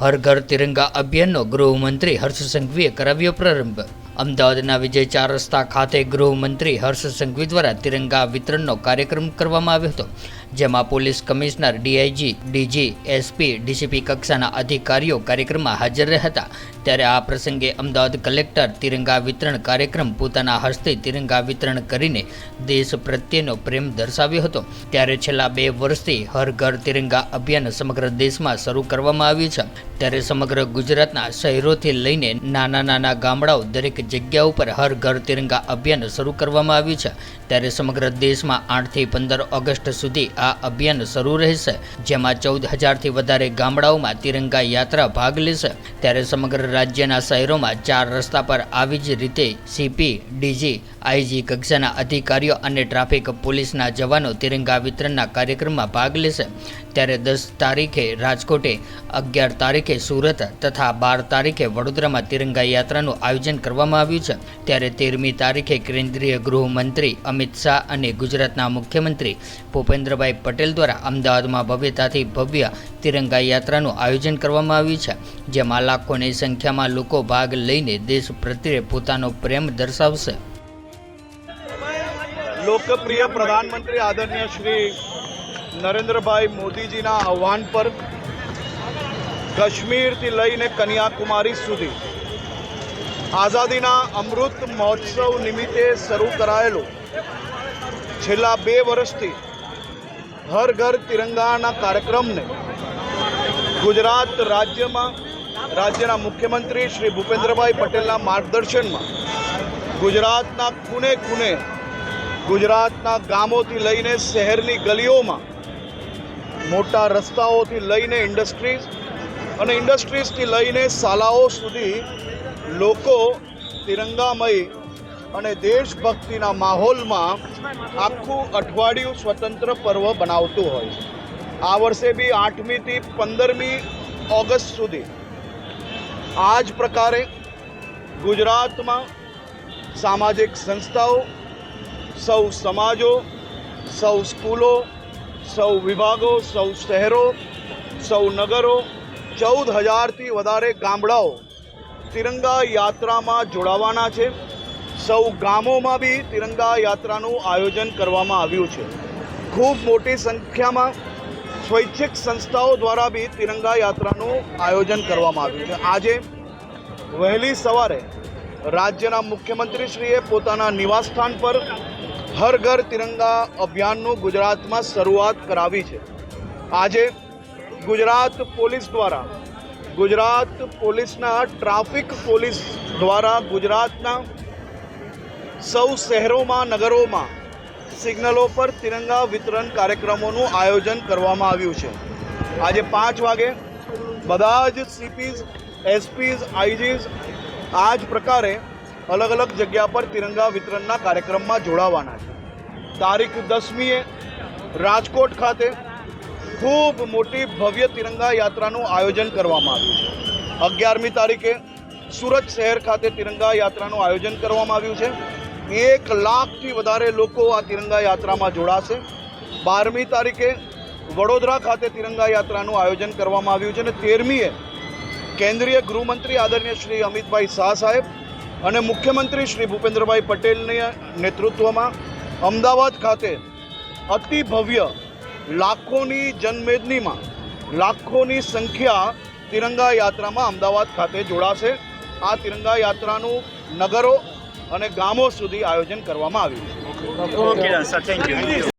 હર ઘર તિરંગા અભિયાનનો ગૃહમંત્રી હર્ષ સંઘવીએ કરાવ્યો પ્રારંભ. અમદાવાદના વિજય ચાર રસ્તા ખાતે ગૃહમંત્રી હર્ષ સંઘવી દ્વારા તિરંગા વિતરણનો કાર્યક્રમ કરવામાં આવ્યો હતો. જેમાં police commissioner, DIG, DG, SP, DCP કક્ષાના અધિકારીઓ કાર્યક્રમમાં હાજર રહ્યા હતા ત્યારે આ પ્રસંગે અમદાવાદ કલેક્ટર તિરંગા વિતરણ કાર્યક્રમ પોતાના હસ્તે તિરંગા વિતરણ કરીને દેશ પ્રત્યેનો પ્રેમ દર્શાવ્યો હતો. ત્યારે છેલ્લા બે વર્ષથી હર ઘર તિરંગા અભિયાન સમગ્ર દેશમાં શરૂ કરવામાં આવ્યું છે. ત્યારે સમગ્ર ગુજરાતના શહેરોથી લઈને નાના નાના ગામડાઓ દરેક જગ્યા ઉપર હર ઘર તિરંગા અભિયાન શરૂ કરવામાં આવ્યું છે. ત્યારે સમગ્ર દેશમાં આઠથી પંદર ઓગસ્ટ સુધી આ અભિયાન શરૂ રહેશે, જેમાં ચૌદ હજારથી વધારે ગામડાઓમાં તિરંગા યાત્રા ભાગ લેશે. ત્યારે સમગ્ર રાજ્યના શહેરોમાં ચાર રસ્તા પર આવી જ રીતે સીપી, ડીજી આઈજી કક્ષાના અધિકારીઓ અને ટ્રાફિક પોલીસના જવાનો તિરંગા વિતરણના કાર્યક્રમમાં ભાગ લેશે. ત્યારે દસ તારીખે રાજકોટે અગિયાર તારીખે સુરત તથા બાર તારીખે વડોદરામાં તિરંગા યાત્રાનું આયોજન કરવામાં આવ્યું છે. ત્યારે તેરમી તારીખે કેન્દ્રીય ગૃહમંત્રી અમિત શાહ અને ગુજરાતના મુખ્યમંત્રી ભૂપેન્દ્રભાઈ પટેલ દ્વારા અમદાવાદમાં ભવ્યતાથી ભવ્ય તિરંગા યાત્રાનું આયોજન કરવામાં આવ્યું છે, જેમાં લાખોની સંખ્યામાં લોકો ભાગ લઈને દેશ પ્રત્યે પોતાનો પ્રેમ દર્શાવશે. લોકપ્રિય પ્રધાનમંત્રી આદરણીય શ્રી નરેન્દ્રભાઈ મોદીજીના આહ્વાન પર કાશ્મીરથી લઈને કન્યાકુમારી સુધી આઝાદીના અમૃત મહોત્સવ નિમિત્તે શરૂ કરાયેલું છેલ્લા બે વર્ષથી હર ઘર તિરંગાના કાર્યક્રમને ગુજરાત રાજ્યમાં રાજ્યના મુખ્યમંત્રી શ્રી ભૂપેન્દ્રભાઈ પટેલના માર્ગદર્શનમાં ગુજરાતના ખૂણે ખૂણે ગુજરાતના ગામોથી લઈને શહેરની ગલીઓમાં મોટા રસ્તાઓથી લઈને ઇન્ડસ્ટ્રીઝ અને ઇન્ડસ્ટ્રીઝથી લઈને શાલાઓ સુધી લોકો તિરંગામય અને દેશભક્તિના માહોલમાં આખું અઠવાડિયું સ્વતંત્ર પર્વ બનાવતું હોય. આ વર્ષે બી આઠમીથી પંદરમી ઓગસ્ટ સુધી આ જ પ્રકારે ગુજરાતમાં સામાજિક સંસ્થાઓ સૌ સમાજો, સૌ સ્કૂલો, સૌ વિભાગો, સૌ શહેરો, સૌ નગરો, ચૌદ હજારથી વધારે ગામડાઓ તિરંગા યાત્રામાં જોડાવાના છે. સૌ ગામોમાં બી તિરંગા યાત્રાનું આયોજન કરવામાં આવ્યું છે. ખૂબ મોટી સંખ્યામાં સ્વૈચ્છિક સંસ્થાઓ દ્વારા બી તિરંગા યાત્રાનું આયોજન કરવામાં આવ્યું છે. આજે વહેલી સવારે રાજ્યના મુખ્યમંત્રીશ્રીએ પોતાના નિવાસસ્થાન પર હર ઘર તિરંગા અભિયાનનું ગુજરાતમાં શરૂઆત કરાવી છે. આજે ગુજરાત પોલીસ દ્વારા, ગુજરાત પોલીસના ટ્રાફિક પોલીસ દ્વારા ગુજરાતના સૌ શહેરોમાં, નગરોમાં સિગ્નલો પર તિરંગા વિતરણ કાર્યક્રમોનું આયોજન કરવામાં આવ્યું છે. આજે પાંચ વાગે બધા જ સીપીઝ એસપીઝ આઈજીઝ આ જ પ્રકારે અલગ અલગ જગ્યા પર તિરંગા વિતરણના કાર્યક્રમમાં જોડાવાના છે. તારીખ દસમીએ રાજકોટ ખાતે ખૂબ મોટી ભવ્ય તિરંગા યાત્રાનું આયોજન કરવામાં આવ્યું છે. અગિયારમી તારીખે સુરત શહેર ખાતે તિરંગા યાત્રાનું આયોજન કરવામાં આવ્યું છે. એક લાખથી વધારે લોકો આ તિરંગા યાત્રામાં જોડાશે. બારમી તારીખે વડોદરા ખાતે તિરંગા યાત્રાનું આયોજન કરવામાં આવ્યું છે અને તેરમીએ કેન્દ્રીય ગૃહમંત્રી આદરણીય શ્રી અમિતભાઈ શાહ સાહેબ અને મુખ્યમંત્રી શ્રી ભૂપેન્દ્રભાઈ પટેલના નેતૃત્વમાં અમદાવાદ ખાતે અતિ ભવ્ય લાખોની જનમેદનીમાં લાખોની સંખ્યા તિરંગા યાત્રામાં અમદાવાદ ખાતે જોડાશે. આ તિરંગા યાત્રાનું નગરો અને ગામો સુધી આયોજન કરવામાં આવ્યું છે.